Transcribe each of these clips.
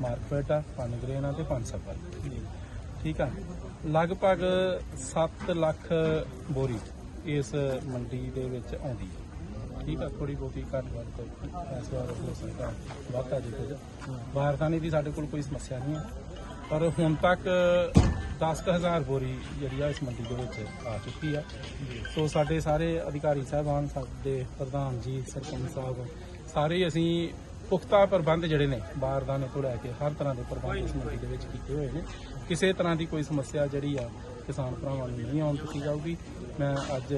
ਮਾਰਕਫੈਟ ਆ ਪਨਗਰੇਨ ਆ ਤੇ ਪੰਸਪਰ ਠੀਕ ਆ? ਲਗਭਗ 7 ਲੱਖ ਬੋਰੀ ਇਸ ਮੰਡੀ ਦੇ ਵਿੱਚ ਆਉਂਦੀ ਹੈ। ਠੀਕ ਆ? ਥੋੜੀ ਬਹੁਤੀ ਘੱਟ ਵੱਧ ਇਸ ਵਾਰ ਹੋ ਸਕਦਾ ਵਾਧਾ ਜੀ ਕੁਝ ਬਾਰਦਾਨੇ ਦੀ ਸਾਡੇ ਕੋਲ ਕੋਈ ਸਮੱਸਿਆ ਨਹੀਂ ਹੈ ਪਰ ਹੁਣ ਤੱਕ 10000 ਬੋਰੀ ਜਿਹੜੀ ਆ ਇਸ ਮੰਡੀ ਦੇ ਵਿੱਚ ਆ ਚੁੱਕੀ ਆ। ਸੋ ਸਾਡੇ ਸਾਰੇ ਅਧਿਕਾਰੀ ਸਾਹਿਬਾਨ ਸਾਡੇ ਪ੍ਰਧਾਨ ਜੀ ਸਰਪੰਚ ਸਾਹਿਬ ਸਾਰੇ ਅਸੀਂ ਪੁਖਤਾ ਪ੍ਰਬੰਧ ਜਿਹੜੇ ਨੇ ਬਾਰਦਾਨੇ ਤੋਂ ਲੈ ਕੇ ਹਰ ਤਰ੍ਹਾਂ ਦੇ ਪ੍ਰਬੰਧ ਇਸ ਮੰਡੀ ਦੇ ਵਿੱਚ ਕੀਤੇ ਹੋਏ ਨੇ। ਕਿਸੇ ਤਰ੍ਹਾਂ ਦੀ ਕੋਈ ਸਮੱਸਿਆ ਜਿਹੜੀ ਆ ਕਿਸਾਨ ਭਰਾਵਾਂ ਨੂੰ ਨਹੀਂ ਆਉਣ ਦਿੱਤੀ ਜਾਊਗੀ। ਮੈਂ ਅੱਜ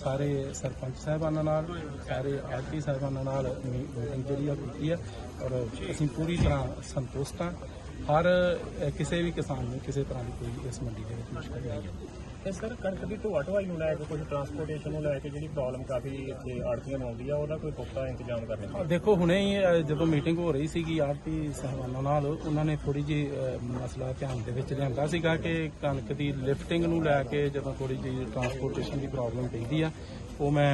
ਸਾਰੇ ਸਰਪੰਚ ਸਾਹਿਬਾਨਾਂ ਨਾਲ, ਸਾਰੇ ਆਰਟੀ ਸਾਹਿਬਾਨਾਂ ਨਾਲ ਮੀਟਿੰਗ ਜਿਹੜੀ ਆ ਕੀਤੀ ਆ ਔਰ ਅਸੀਂ ਪੂਰੀ ਤਰ੍ਹਾਂ ਸੰਤੁਸ਼ਟ ਹਾਂ ਹਰ ਕਿਸੇ ਵੀ ਕਿਸਾਨ ਨੂੰ ਕਿਸੇ ਤਰ੍ਹਾਂ ਦੀ ਕੋਈ ਇਸ ਮੰਡੀ ਦੇ ਵਿੱਚ ਮੁਸ਼ਕਲ ਨਹੀਂ ਹੈ ਤੇ ਸਰ ਕਣਕ ਦੀ ਢੋਆ ਢਵਾਈ ਨੂੰ ਲੈ ਕੇ ਕੁਝ ਟਰਾਂਸਪੋਰਟੇਸ਼ਨ ਨੂੰ ਲੈ ਕੇ ਜਿਹੜੀ ਪ੍ਰੋਬਲਮ ਕਾਫੀ ਇੱਥੇ ਆੜਤੀਆਂ ਨੂੰ ਆਉਂਦੀ ਆ ਉਹਦਾ ਕੋਈ ਪੁਖਤਾ ਇੰਤਜ਼ਾਮ ਕਰਨਾ ਦੇਖੋ ਹੁਣੇ ਹੀ ਅ, ਜਦੋਂ ਮੀਟਿੰਗ ਹੋ ਰਹੀ ਸੀਗੀ ਆਰਟੀ ਸਾਹਿਬਾਨਾਂ ਨਾਲ ਉਹਨਾਂ ਨੇ ਥੋੜੀ ਜੀ ਮਸਲਾ ਧਿਆਨ ਦੇ ਵਿੱਚ ਲਿਆਂਦਾ ਸੀਗਾ ਕਿ ਕਣਕ ਦੀ ਲਿਫਟਿੰਗ ਨੂੰ ਲੈ ਕੇ ਜਦੋਂ ਥੋੜੀ ਜੀ ਟਰਾਂਸਪੋਰਟੇਸ਼ਨ ਦੀ ਪ੍ਰੋਬਲਮ ਪੈਂਦੀ ਆ ਉਹ ਮੈਂ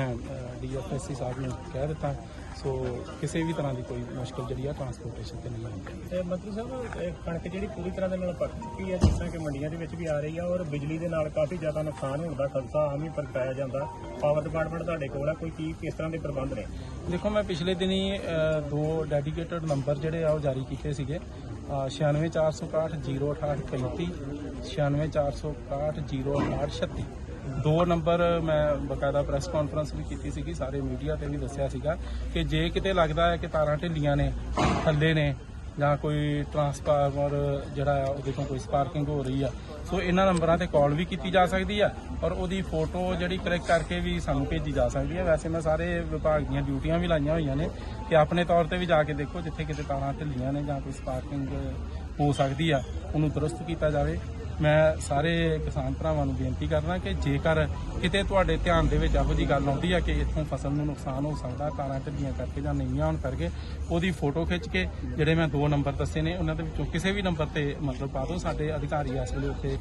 ਡੀਐਫਐਸਸੀ ਸਾਹਿਬ ਨੂੰ ਕਹਿ ਦਿੱਤਾ। ਸੋ ਕਿਸੇ ਵੀ ਤਰ੍ਹਾਂ ਦੀ ਕੋਈ ਮੁਸ਼ਕਲ ਜਿਹੜੀ ਆ ਟਰਾਂਸਪੋਰਟੇਸ਼ਨ ਤੇ ਨਹੀਂ ਆਉਂਦੀ। ਤੇ ਮੰਤਰੀ ਸਾਹਿਬ ਇਹ ਕਣਕ ਜਿਹੜੀ ਪੂਰੀ ਤਰ੍ਹਾਂ ਦੇ ਨਾਲ ਪੱਕ ਚੁੱਕੀ ਹੈ ਜਿਸ ਤਰ੍ਹਾਂ ਕਿ ਮੰਡੀਆਂ ਦੇ ਵਿੱਚ ਵੀ ਆ ਰਹੀ ਆ ਔਰ ਬਿਜਲੀ ਦੇ ਨਾਲ ਕਾਫੀ ਜ਼ਿਆਦਾ ਨੁਕਸਾਨ ਹੋਣ ਦਾ ਖਤਰਾ ਆਮ ਹੀ ਪ੍ਰਗਟਾਇਆ ਜਾਂਦਾ। ਪਾਵਰ ਡਿਪਾਰਟਮੈਂਟ ਤੁਹਾਡੇ ਕੋਲ ਆ ਕੋਈ ਕੀ ਕਿਸ ਤਰ੍ਹਾਂ ਦੇ ਪ੍ਰਬੰਧ ਨੇ? ਦੇਖੋ ਮੈਂ ਪਿਛਲੇ ਦਿਨੀ ਦੋ ਡੈਡੀਕੇਟਡ ਨੰਬਰ ਜਿਹੜੇ ਆ ਉਹ ਜਾਰੀ ਕੀਤੇ ਸੀਗੇ। 96461 0835 96461 0836 ਦੋ ਨੰਬਰ ਮੈਂ ਬਕਾਇਦਾ ਪ੍ਰੈਸ ਕਾਨਫਰੰਸ ਵੀ ਕੀਤੀ ਸੀਗੀ, ਸਾਰੇ ਮੀਡੀਆ ਤੇ ਵੀ ਦੱਸਿਆ ਸੀਗਾ ਕਿ ਜੇ ਕਿਤੇ ਲੱਗਦਾ ਹੈ ਕਿ ਤਾਰਾਂ ਢਿੱਲੀਆਂ ਨੇ, ਥੱਲੇ ਨੇ, ਜਾਂ ਕੋਈ ਟਰਾਂਸਫਾਰਮਰ ਜਿਹੜਾ ਆ ਉਹਦੇ ਤੋਂ ਕੋਈ ਸਪਾਰਕਿੰਗ ਹੋ ਰਹੀ ਆ, ਸੋ ਇਹਨਾਂ ਨੰਬਰਾਂ ਤੇ ਕਾਲ ਵੀ ਕੀਤੀ ਜਾ ਸਕਦੀ ਆ ਔਰ ਉਹਦੀ ਫੋਟੋ ਜਿਹੜੀ ਕਲਿੱਕ ਕਰਕੇ ਵੀ ਸਾਨੂੰ ਭੇਜੀ ਜਾ ਸਕਦੀ ਆ। ਵੈਸੇ ਮੈਂ ਸਾਰੇ ਵਿਭਾਗ ਦੀਆਂ ਡਿਊਟੀਆਂ ਵੀ ਲਾਈਆਂ ਹੋਈਆਂ ਨੇ ਕਿ ਆਪਣੇ ਤੌਰ ਤੇ ਵੀ ਜਾ ਕੇ ਦੇਖੋ ਜਿੱਥੇ ਕਿਤੇ ਤਾਰਾਂ ਢਿੱਲੀਆਂ ਨੇ ਜਾਂ ਕੋਈ ਸਪਾਰਕਿੰਗ ਹੋ ਸਕਦੀ ਆ, ਉਹਨੂੰ ਦਰਸਤ ਕੀਤਾ ਜਾਵੇ। ਮੈਂ ਸਾਰੇ ਕਿਸਾਨ ਭਰਾਵਾਂ ਨੂੰ ਬੇਨਤੀ ਕਰਦਾ ਕਿ ਜੇਕਰ ਕਿਤੇ ਤੁਹਾਡੇ ਧਿਆਨ ਦੇ ਵਿੱਚ ਇਹੋ ਜੀ ਗੱਲ ਆਉਂਦੀ ਆ ਕਿ ਇੱਥੋਂ ਫਸਲ ਨੂੰ ਨੁਕਸਾਨ ਹੋ ਸਕਦਾ ਤਾਰਾਂ ਢਿੱਲੀਆਂ ਕਰਕੇ ਜਾਂ ਨੀਵੀਆਂ ਹੋਣ ਕਰਕੇ, ਉਹਦੀ ਫੋਟੋ ਖਿੱਚ ਕੇ ਜਿਹੜੇ ਮੈਂ ਦੋ ਨੰਬਰ ਦੱਸੇ ਨੇ, ਉਹਨਾਂ ਦੇ ਵਿੱਚੋਂ ਕਿਸੇ ਵੀ ਨੰਬਰ ਤੇ ਮਤਲਬ ਪਾ ਦਿਓ। ਸਾਡੇ ਅਧਿਕਾਰੀ ਇਸ ਵੇਲੇ ਉੱਥੇ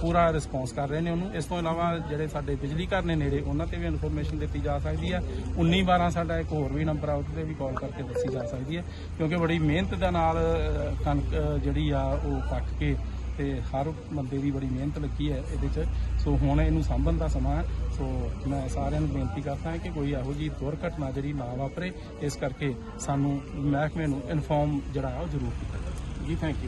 ਪੂਰਾ ਰਿਸਪੌਂਸ ਕਰ ਰਹੇ ਨੇ ਉਹਨੂੰ। ਇਸ ਤੋਂ ਇਲਾਵਾ ਜਿਹੜੇ ਸਾਡੇ ਬਿਜਲੀ ਘਰ ਨੇ ਨੇੜੇ, ਉਹਨਾਂ ਤੇ ਵੀ ਇਨਫੋਰਮੇਸ਼ਨ ਦਿੱਤੀ ਜਾ ਸਕਦੀ ਆ। 19 12 ਸਾਡਾ ਇੱਕ ਹੋਰ ਵੀ ਨੰਬਰ ਆ, ਉਹਦੇ ਤੇ ਵੀ ਕਾਲ ਕਰਕੇ ਦੱਸੀ ਜਾ ਸਕਦੀ ਹੈ ਕਿਉਂਕਿ ਬੜੀ ਮਿਹਨਤ ਦੇ ਨਾਲ ਕਣਕ ਜਿਹੜੀ ਆ, ਉਹ ਪੱਕ ਕੇ ਤੇ ਹਰ ਬੰਦੇ ਦੀ ਬੜੀ ਮਿਹਨਤ ਲੱਗੀ ਹੈ ਇਹਦੇ 'ਚ। ਸੋ ਹੁਣ ਇਹਨੂੰ ਸਾਂਭਣ ਦਾ ਸਮਾਂ ਹੈ। ਸੋ ਮੈਂ ਸਾਰਿਆਂ ਨੂੰ ਬੇਨਤੀ ਕਰਦਾ ਹਾਂ ਕਿ ਕੋਈ ਇਹੋ ਜਿਹੀ ਦੁਰਘਟਨਾ ਜਿਹੜੀ ਨਾ ਵਾਪਰੇ, ਇਸ ਕਰਕੇ ਸਾਨੂੰ ਮਹਿਕਮੇ ਨੂੰ ਇਨਫੋਰਮ ਜਿਹੜਾ ਆ ਉਹ ਜ਼ਰੂਰ ਕੀਤਾ ਜਾਵੇ। ਜੀ ਥੈਂਕ ਯੂ